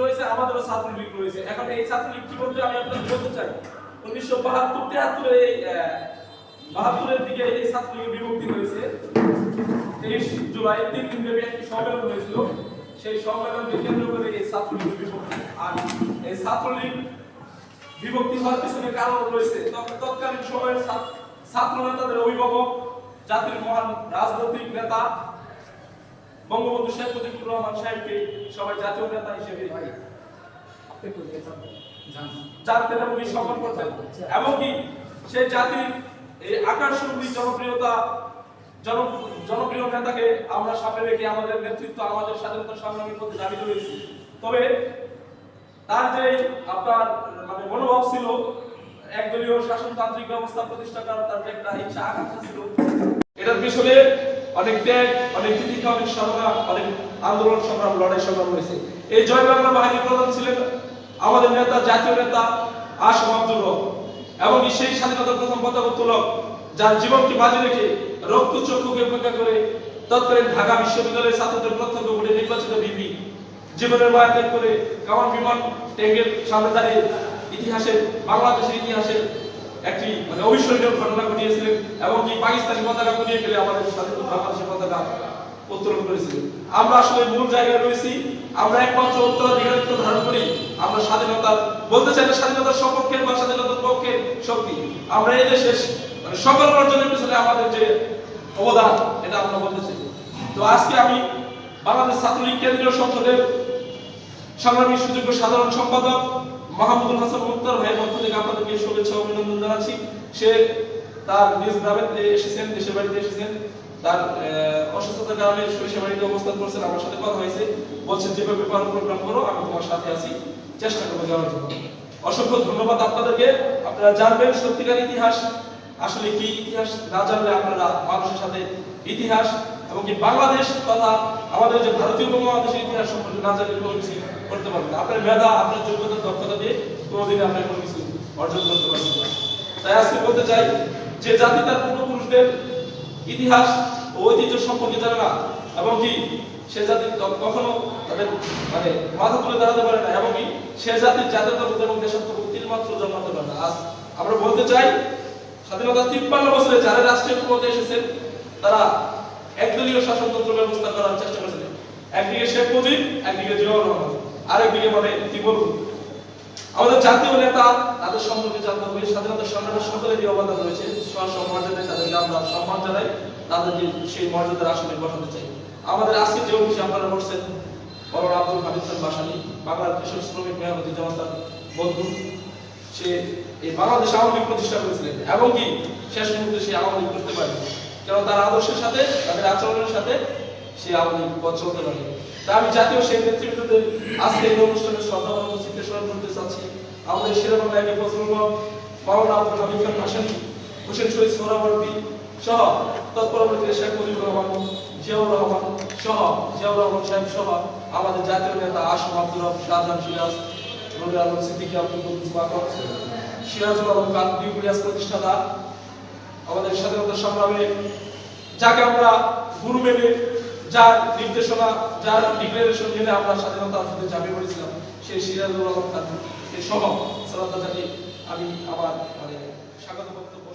রয়েছে, আমাদেরও ছাত্রলীগ রয়েছে। এখন এই ছাত্রলীগ কি বলতে আমি আপনাদের বলতে চাই। উনিশশো বাহাত্তর, তেহাত্তরে এই বাহাত্তরের দিকে এই ছাত্রলীগের বিভক্তি হয়েছে। তেইশ জুলাই তিন দিন ব্যাপী একটি সম্মেলন হয়েছিল। সেই সম্মেলনকে কেন্দ্র করে এই ছাত্রলীগের বিভক্তি। আর এই ছাত্রলীগ বিভক্তি হওয়ার পিছনে কারণ রয়েছে। তৎকালীন সময়ের ছাত্র নেতাদের অভিভাবক, জাতির মহান রাজনৈতিক নেতা বঙ্গবন্ধু শেখ মুজিবুর রহমান সাহেবকে সবাই জাতীয় নেতা হিসেবে জানতেন এবং সম্মান করতেন। এমনকি সেই জাতির এই জনপ্রিয়তা জন জনপ্রিয় নেতাকে আমরা সামনে রেখে আমাদের নেতৃত্ব আমাদের স্বাধীনতা সংগ্রামীর মধ্যে দাবি করেছি। তবে তার যে আপনার মানে মনোভাব ছিল একদলীয় শাসনতান্ত্রিক ব্যবস্থা প্রতিষ্ঠা করার তার যে একটা ইচ্ছা আকাঙ্ক্ষা ছিল এটার পিছনে অনেক ত্যাগ অনেক তিতিক্ষা অনেক অনেক আন্দোলন সংগ্রাম, লড়াই সংগ্রাম হয়েছে। এই জয় বাংলা বাহিনী প্রধান ছিলেন আমাদের নেতা, জাতীয় নেতা আসম আব্দুল হক। এবং সেই স্বাধীনতার প্রথম পতাকা উত্তোলক যার জীবনকে বাজি রেখে রক্ত চক্ষুকে উপেক্ষা করে তৎকালীন ঢাকা বিশ্ববিদ্যালয়ের ছাত্রদের প্রত্যক্ষ ভোটে নির্বাচিত বিপি, জীবনের মায়া ত্যাগ করে কামান বিমান ট্যাঙ্কের সামনে দাঁড়িয়ে ইতিহাসের, বাংলাদেশের ইতিহাসের একটি মানে অবিস্মরণীয় ঘটনা ঘটিয়েছিলেন এবং কি পাকিস্তানি পতাকা গুলিয়ে ফেলে আমাদের স্বাধীন বাংলাদেশের পতাকা উত্তোলন করেছিলেন। আমরা আসলে মূল জায়গায় রয়েছি, আমরা একমাত্র উত্তরাধিকারিত্ব ধারণ করি, আমরা স্বাধীনতার বলতে চাই না স্বাধীনতার সপক্ষের বা স্বাধীনতার পক্ষের শক্তি। আমরা এই দেশের মানে সকল অর্জনের পিছনে আমাদের যে অবদান, এটা আমরা বলতে চাই। তো আজকে আমি বাংলাদেশ ছাত্রলীগ কেন্দ্রীয় সংসদের সংগ্রামী সুযোগ্য সাধারণ সম্পাদক মাহমুদুল হাসান মুক্তার ভাইয়ের পক্ষ থেকে আপনাদেরকে শুভেচ্ছা অভিনন্দন জানাচ্ছি। সে তার নিজ গ্রামে এসেছেন, দেশের বাড়িতে এসেছেন, তার অসুস্থতার কারণে সরিষা বাড়িতে অবস্থান করছেন, আমার সাথে কথা হয়েছে। বলছেন, যেভাবে পারো প্রোগ্রাম করো, আমি তোমার সাথে আছি। চেষ্টা করব যাওয়ার জন্য। অসংখ্য ধন্যবাদ আপনাদেরকে। আপনারা জানবেন সত্যিকার ইতিহাস। আসলে কি ইতিহাস? না জানলে আপনারা মানুষের সাথে ইতিহাস এবং কি বাংলাদেশ তথা আমাদের যে ভারতীয় উপমহাদেশের ইতিহাস সম্পর্কে না জানলে কোনো কিছু করতে পারবেন আপনার মেধা, আপনার যোগ্যতা দক্ষতা দিয়ে কোনোদিন আপনি কোনো কিছু অর্জন করতে পারবেন না। তাই আজকে বলতে চাই যে জাতি তার পূর্বপুরুষদের ইতিহাস ও ঐতিহ্য সম্পর্কে জানে না এবং কি সে জাতি কখনো তাদের মানে মাথা তুলে দাঁড়াতে পারে না এবং কি সে জাতির জাতীয়তাবোধ এবং দেশাত্মবোধ মাত্র জন্মাতে পারে না। আজ আমরা বলতে চাই স্বাধীনতা তিপ্পান্ন বছরে যারা রাষ্ট্রীয় ক্ষমতায় এসেছেন, তারা একদলীয় শাসনতন্ত্র ব্যবস্থা করার চেষ্টা করেছিলেন একদিকে শেখ মুজিব, একদিকে জিয়াউর রহমান। আরেকদিকে মানে কি বলব আমাদের জাতীয় নেতা, তাদের সম্পর্কে জানতে হবে। স্বাধীনতা সংগ্রামের সকলেরই অবদান রয়েছে স্বসম্মার্জনায় তাদেরকে আমরা সম্মান জানাই তাদেরকে সেই মর্যাদার আসনে বসাতে চাই। আমাদের আজকে যে অফিসে আপনারা বসছেন বড় আব্দুল হামিদ খান বাসানি, বাংলার কৃষক শ্রমিক মেহনতি জামাতার বন্ধু, সে এই বাংলাদেশ আওয়ামী প্রতিষ্ঠা করেছিলেন। এবং কি, শেষ মুহূর্তে সে আওয়ামী করতে পারে কারণ তার আদর্শের সাথে, তাদের আচরণের সাথে সে পথ চলতে পারে। তা আমি জাতীয় সেই নেতৃবৃন্দদের আজকে এই অনুষ্ঠানে শ্রদ্ধা উপস্থিতি স্মরণ করতে চাচ্ছি। আমাদের একে ফজলুল হক মাওলানা আব্দুল হামিদ খান হাসানি, হোসেন শহীদ সোহরাবর্তী সহ তৎপরবর্তীতে শেখ মুজিবুর রহমান, জিয়াউর রহমান সহ, জিয়াউর রহমান সাহেব সহ আমাদের জাতীয় নেতা আসম আব্দুল রব শাহজাহান সিরাজ রবি আলম সিদ্দিকী, আব্দুল কুদ্দুস বাকর সিরাজুল আলম কান বিউলিয়াস প্রতিষ্ঠাতা আমাদের স্বাধীনতা সংগ্রামে যাকে আমরা গুরু মেনে, যার নির্দেশনা, যার ডিক্লারেশন মেনে আমরা স্বাধীনতা আসলে ঝাঁপিয়ে পড়েছিলাম, সেই সিরাজুল আলম খান, সেই সভা আমি আবার মানে স্বাগত বক্তব্য